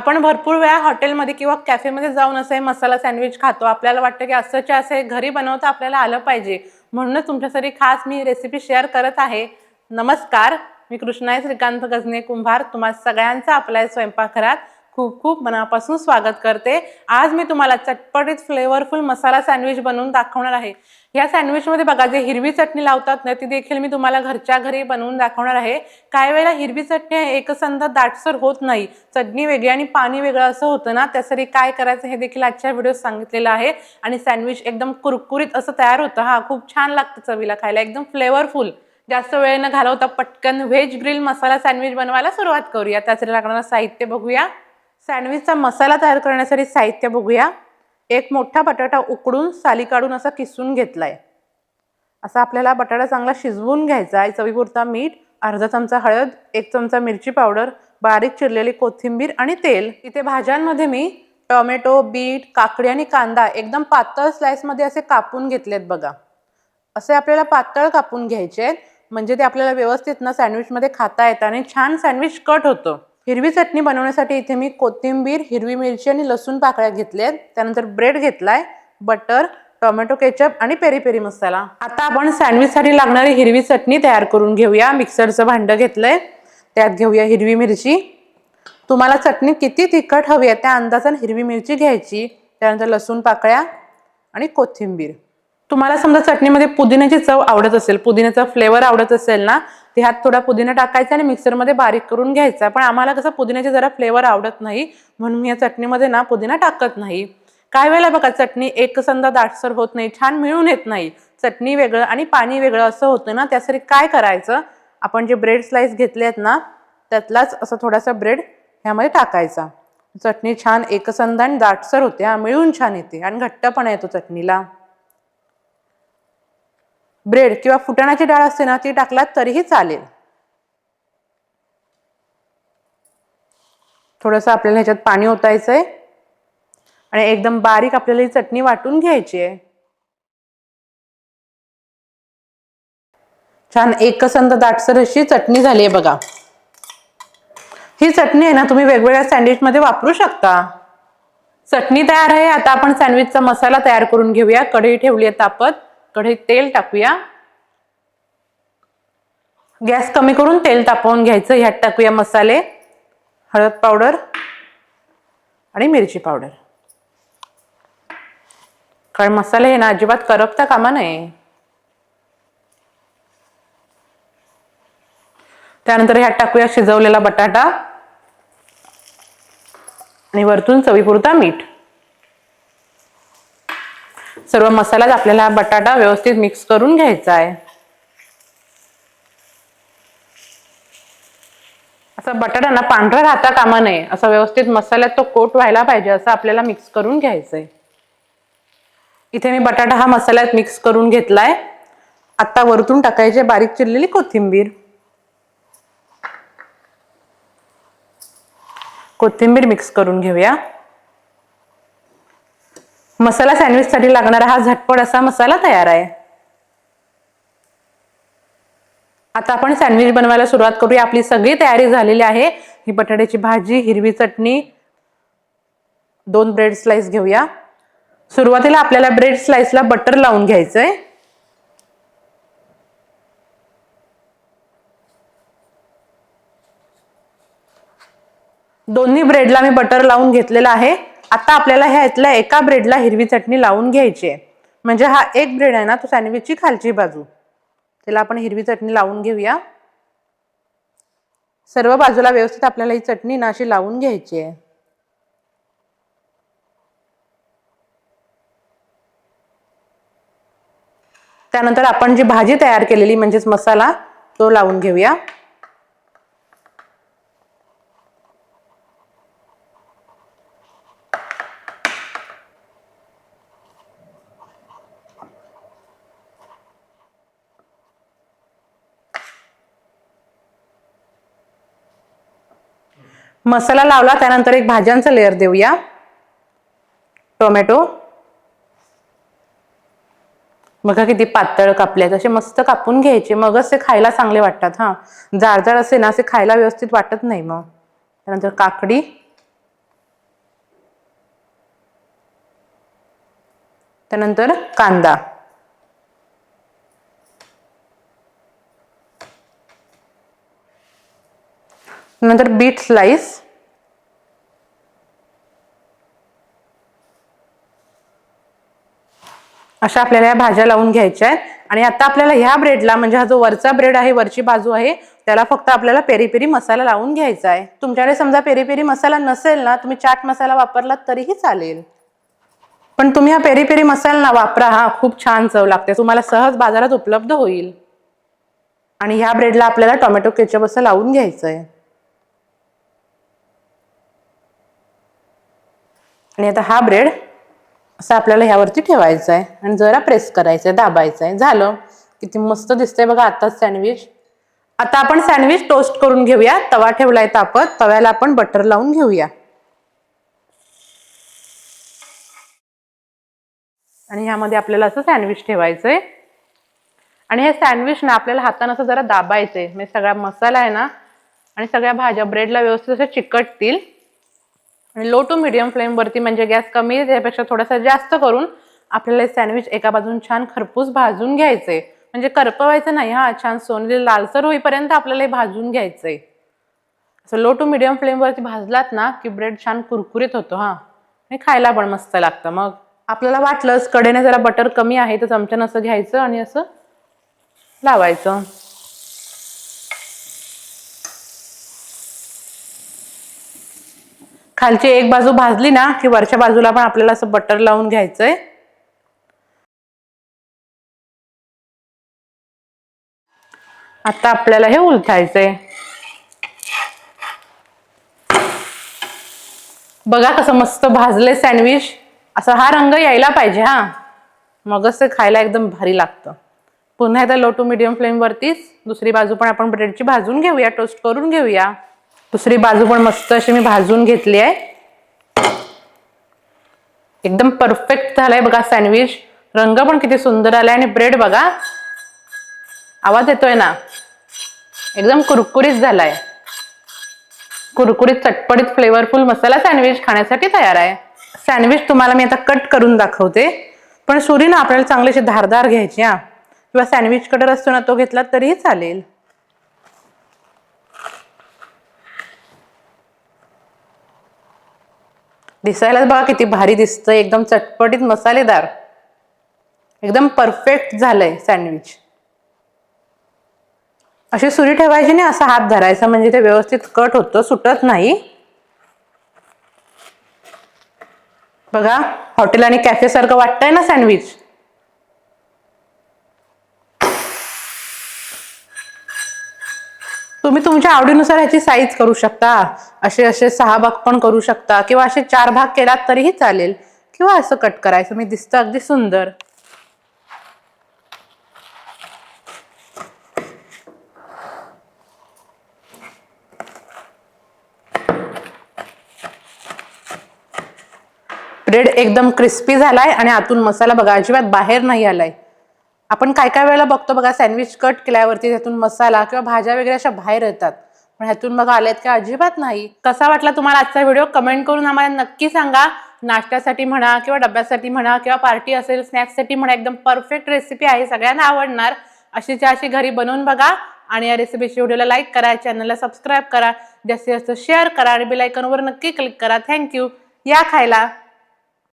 आपण भरपूर वेळा हॉटेलमध्ये किंवा कॅफेमध्ये जाऊन असं मसाला सँडविच खातो. आपल्याला वाटतं की असंच्या असं हे घरी बनवता आपल्याला आलं पाहिजे. म्हणूनच तुमच्यासाठी खास मी रेसिपी शेअर करत आहे. नमस्कार. मी कृष्णाय श्रीकांत गजने कुंभार. तुम्हा सगळ्यांचा आपल्या स्वयंपाकघरात. खूप खूप मनापासून स्वागत करते. आज मी तुम्हाला चटपटीत फ्लेवरफुल मसाला सँडविच बनवून दाखवणार आहे. या सँडविचमध्ये बघा जे हिरवी चटणी लावतात ना ती देखील मी तुम्हाला घरच्या घरी बनवून दाखवणार आहे. काही वेळेला हिरवी चटणी एकसंध दाटसर होत नाही. चटणी वेगळी आणि पाणी वेगळं असं होतं ना त्यासाठी काय करायचं हे देखील आजच्या व्हिडिओत सांगितलेलं आहे. आणि सँडविच एकदम कुरकुरीत असं तयार होतं. हा खूप छान लागतं चवीला खायला. एकदम फ्लेवरफुल जास्त वेळ न घालवता पटकन व्हेज ग्रिल मसाला सँडविच बनवायला सुरुवात करूया. त्यासाठी लागणारं साहित्य बघूया. सँडविचचा मसाला तयार करण्यासाठी साहित्य बघूया. एक मोठा बटाटा उकडून साली काढून असा किसून घेतला आहे असा आपल्याला बटाटा चांगला शिजवून घ्यायचा आहे. चवीपुरता मीठ अर्धा चमचा हळद एक चमचा मिरची पावडर बारीक चिरलेली कोथिंबीर आणि तेल. इथे भाज्यांमध्ये मी टोमॅटो बीट काकडी आणि कांदा एकदम पातळ स्लाइसमध्ये असे कापून घेतलेत बघा. असे आपल्याला पातळ कापून घ्यायचे आहेत. म्हणजे ते आपल्याला व्यवस्थित ना सँडविचमध्ये खाता येतं आणि छान सँडविच कट होतं. हिरवी चटणी बनवण्यासाठी इथे मी कोथिंबीर हिरवी मिरची आणि लसूण पाकळ्या घेतल्या आहेत. त्यानंतर ब्रेड घेतला आहे बटर टोमॅटो केचप आणि पेरी पेरी मसाला. आता आपण सँडविचसाठी लागणारी हिरवी चटणी तयार करून घेऊया. मिक्सरचं भांडं घेतलंय. त्यात घेऊया हिरवी मिरची. तुम्हाला चटणी किती तिखट हवी आहे त्या अंदाजाने हिरवी मिरची घ्यायची. त्यानंतर लसूण पाकळ्या आणि कोथिंबीर. तुम्हाला समजा चटणीमध्ये पुदिन्याची चव आवडत असेल पुदिन्याचा फ्लेवर आवडत असेल ना ते ह्यात थोडा पुदिना टाकायचा आणि मिक्सरमध्ये बारीक करून घ्यायचा. पण आम्हाला कसं पुदिन्याचे जरा फ्लेवर आवडत नाही म्हणून मी या चटणीमध्ये ना पुदिना टाकत नाही. काय वेळेला बघा चटणी एकसंदा दाटसर होत नाही छान मिळून येत नाही. चटणी वेगळं आणि पाणी वेगळं असं होतं ना त्यासाठी काय करायचं? आपण जे ब्रेड स्लाइस घेतले आहेत ना त्यातलाच असं थोडासा ब्रेड ह्यामध्ये टाकायचा. चटणी छान एकसंध आणि दाटसर होते हा मिळून छान येते आणि घट्टपणा येतो चटणीला. ब्रेड किंवा फुटाण्याची डाळ असते ना ती टाकलात तरीही चालेल. थोडंसं आपल्याला ह्याच्यात पाणी ओतायचं आहे आणि एकदम बारीक आपल्याला ही चटणी वाटून घ्यायची आहे छान एकसंध दाटसर अशी चटणी झाली आहे बघा. ही चटणी आहे ना तुम्ही वेगवेगळ्या सँडविचमध्ये वापरू शकता. चटणी तयार आहे आता आपण सँडविचचा मसाला तयार करून घेऊया. कढई ठेवली आहे तापत कढईत तेल टाकूया. गॅस कमी करून तेल तापवून घ्यायचं. ह्यात टाकूया मसाले हळद पावडर आणि मिरची पावडर. कारण मसाले हे ना अजिबात करपता कामा नये. त्यानंतर ह्यात टाकूया शिजवलेला बटाटा आणि वरतून चवीपुरता मीठ. सर्व मसाल्यात आपल्याला हा बटाटा व्यवस्थित मिक्स करून घ्यायचा आहे. असा बटाटा ना पांढरा राहता कामा नये. असा व्यवस्थित मसाल्यात तो कोट व्हायला पाहिजे असं आपल्याला मिक्स करून घ्यायचंय. इथे मी बटाटा हा मसाल्यात मिक्स करून घेतलाय. आता वरतून टाकायचे बारीक चिरलेली कोथिंबीर. कोथिंबीर मिक्स करून घेऊया. मसाला सँडविचसाठी लागणारा हा झटपट असा मसाला तयार आहे. आता आपण सँडविच बनवायला सुरुवात करूया. आपली सगळी तयारी झालेली आहे. ही बटाट्याची भाजी हिरवी चटणी दोन ब्रेड स्लाइस घेऊया. सुरुवातीला आपल्याला ब्रेड स्लाइसला बटर लावून घ्यायचंय. दोन्ही ब्रेडला मी बटर लावून घेतलेलं आहे. आता आपल्याला ह्यातल्या एका ब्रेडला हिरवी चटणी लावून घ्यायची आहे. म्हणजे हा एक ब्रेड आहे ना तो सँडविचची खालची बाजू. त्याला आपण हिरवी चटणी लावून घेऊया. सर्व बाजूला व्यवस्थित आपल्याला ही चटणी ना अशी लावून घ्यायची आहे. त्यानंतर आपण जी भाजी तयार केलेली म्हणजेच मसाला तो लावून घेऊया. मसाला लावला त्यानंतर एक भाज्यांचा लेअर देऊया. टोमॅटो बघा किती पातळ कापले असे मस्त कापून घ्यायचे. मगच ते खायला चांगले वाटतात हां. जाड जाड असे ना असे खायला व्यवस्थित वाटत नाही मग. त्यानंतर काकडी. त्यानंतर कांदा. नंतर बीट स्लाइस अशा आपल्याला या भाज्या लावून घ्यायच्या आहेत. आणि आता आपल्याला ह्या ब्रेडला म्हणजे हा जो वरचा ब्रेड आहे वरची बाजू आहे त्याला फक्त आपल्याला पेरी पेरी मसाला लावून घ्यायचा आहे. तुमच्याकडे समजा पेरी पेरी मसाला नसेल ना तुम्ही चाट मसाला वापरलात तरीही चालेल. पण तुम्ही हा पेरी पेरी मसाला ना वापरा हा खूप छान चव लागते. तुम्हाला सहज बाजारात उपलब्ध होईल. आणि ह्या ब्रेडला आपल्याला टोमॅटो केचप असं लावून घ्यायचं आहे आणि आता हा ब्रेड असं आपल्याला ह्यावरती ठेवायचं आहे आणि जरा प्रेस करायचं आहे दाबायचं आहे. झालं. किती मस्त दिसतंय बघा आताच सँडविच आता आपण सँडविच टोस्ट करून घेऊया. तवा ठेवलाय तापत तव्याला आपण बटर लावून घेऊया. आणि ह्यामध्ये आपल्याला असं सँडविच ठेवायचंय. आणि हे सँडविच ना आपल्याला हातानं असं जरा दाबायचंय. म्हणजे सगळा मसाला आहे ना आणि सगळ्या भाज्या ब्रेडला व्यवस्थित असं चिकटतील. आणि लो टू मिडियम फ्लेमवरती म्हणजे गॅस कमी त्यापेक्षा थोडासा जास्त करून आपल्याला सँडविच एका बाजून छान खरपूस भाजून घ्यायचे म्हणजे करपवायचं नाही हा छान सोनेरी लालसर होईपर्यंत आपल्याला हे भाजून घ्यायचंय. असं लो टू मिडियम फ्लेमवरती भाजलात ना की ब्रेड छान कुरकुरीत होतो हा. आणि खायला पण मस्त लागतं. मग आपल्याला वाटलंच कडेने जरा बटर कमी आहे तर चमच्यानं असं घ्यायचं आणि असं लावायचं. खालची एक बाजू भाजली ना की वरच्या बाजूला पण आपल्याला असं बटर लावून घ्यायचंय. आता आपल्याला हे उलथायचंय. बघा कसं मस्त भाजले सँडविच असा हा रंग यायला पाहिजे हा. मगच ते खायला एकदम भारी लागतं. पुन्हा एकदा लो टू मिडियम फ्लेमवरतीच दुसरी बाजू पण आपण ब्रेडची भाजून घेऊया टोस्ट करून घेऊया. दुसरी बाजू पण मस्त अशी मी भाजून घेतली आहे. एकदम परफेक्ट झालाय बघा सँडविच रंग पण किती सुंदर आलाय आणि ब्रेड बघा. आवाज येतोय ना? एकदम कुरकुरीत झालाय. कुरकुरीत चटपटीत फ्लेवरफुल मसाला सँडविच खाण्यासाठी तयार आहे. सँडविच तुम्हाला मी आता कट करून दाखवते. पण सुरी ना आपल्याला चांगली अशी धारदार घ्यायची हा. किंवा सँडविच कटर असतो ना तो घेतला तरीही चालेल. दिसायलाच बघा किती भारी दिसतंय. एकदम चटपटीत मसालेदार. एकदम परफेक्ट झालंय सँडविच. अशी सुरी ठेवायची नाही असा हात धरायचा म्हणजे ते व्यवस्थित कट होतं सुटत नाही. बघा हॉटेल आणि कॅफेसारखं वाटतंय ना सँडविच? तुम्ही तुमच्या आवडीनुसार ह्याची साईज करू शकता. असे असे सहा भाग पण करू शकता. किंवा असे चार भाग केलात तरीही चालेल. किंवा असं कट करायचं. मी दिसतं अगदी सुंदर. ब्रेड एकदम क्रिस्पी झालाय आणि आतून मसाला बघा अजिबात बाहेर नाही आलाय. आपण काय काय वेळेला बघतो बघा सँडविच कट केल्यावरती त्यातून मसाला किंवा भाज्या वगैरे अशा बाहेर येतात. पण ह्यातून बघा आल्यात का? अजिबात नाही. कसा वाटला तुम्हाला आजचा व्हिडिओ कमेंट करून आम्हाला नक्की सांगा. नाश्त्यासाठी म्हणा किंवा डब्यासाठी म्हणा किंवा पार्टी असेल स्नॅक्ससाठी म्हणा एकदम परफेक्ट रेसिपी आहे. सगळ्यांना आवडणार. अशीच्या अशी घरी बनवून बघा आणि या रेसिपीच्या व्हिडिओला लाईक करा चॅनलला सबस्क्राईब करा जास्तीत जास्त शेअर करा आणि बिलायकनवर नक्की क्लिक करा. थँक्यू या खायला.